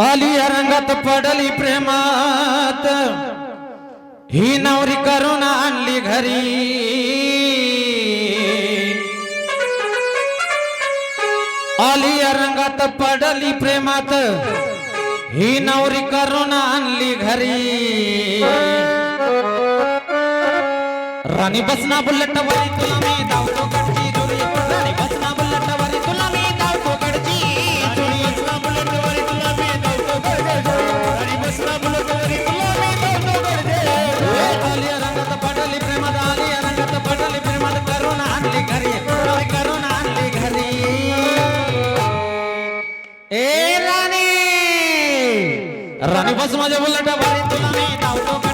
आली रंगत पडली प्रेमात. ही नवरी करून आणली घरी. आली रंगात पडली प्रेमात. ही नवरी करून आणली घरी. राणी बसना बुलट वारी तुला मी धावलो ए राणी! राणी बस माझ्या बुलटा बाहेर तुला मी धावतो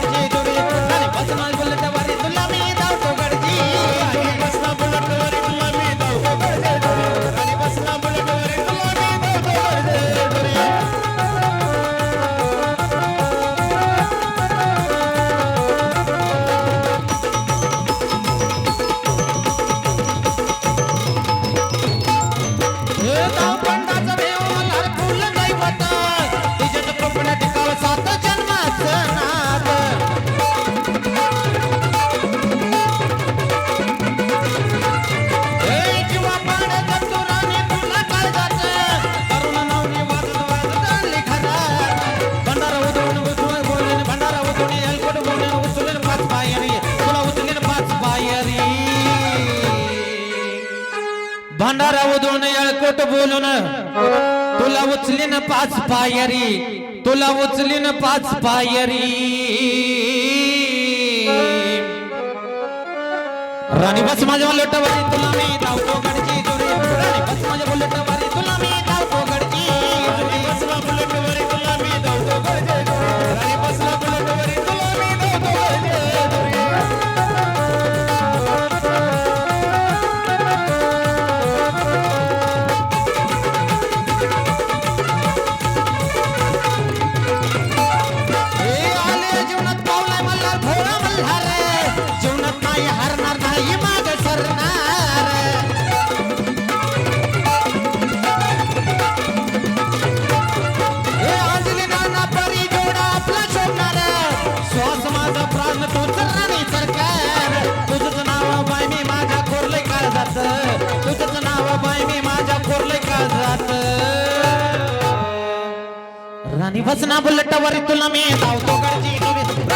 भंडारा उधळून याळकोट बोलून तुला उचलीन पाच पायरी तुला उचलीन पाच पायरी. राणी बस माझ्या लोटवारी तुला मी धावतो गडची जोडी. बस माझ्या लोटवारी. हसना भसना बुलटवरी तुला मी धावतो. गडची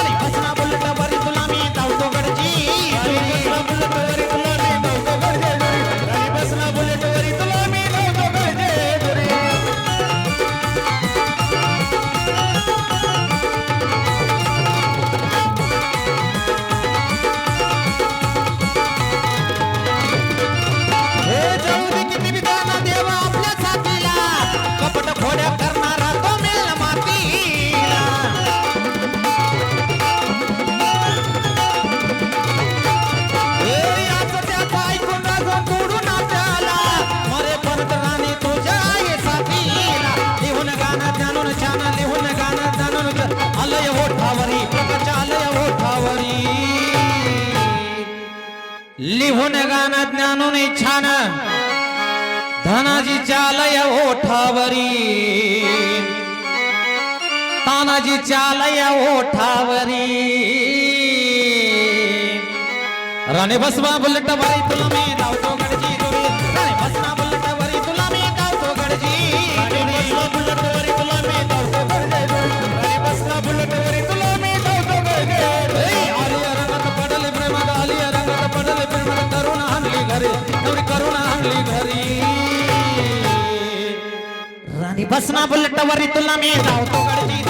गुण गान ज्ञानून छान. धनाजी चालय ओठावरी. तानाजीच्या लय ओठावरी. राणे बसवा बुलट बाई तुला मी धावतो गडजी भरली भरी राणी बसना बुलटवरी तुला मी जाऊ तो. गडची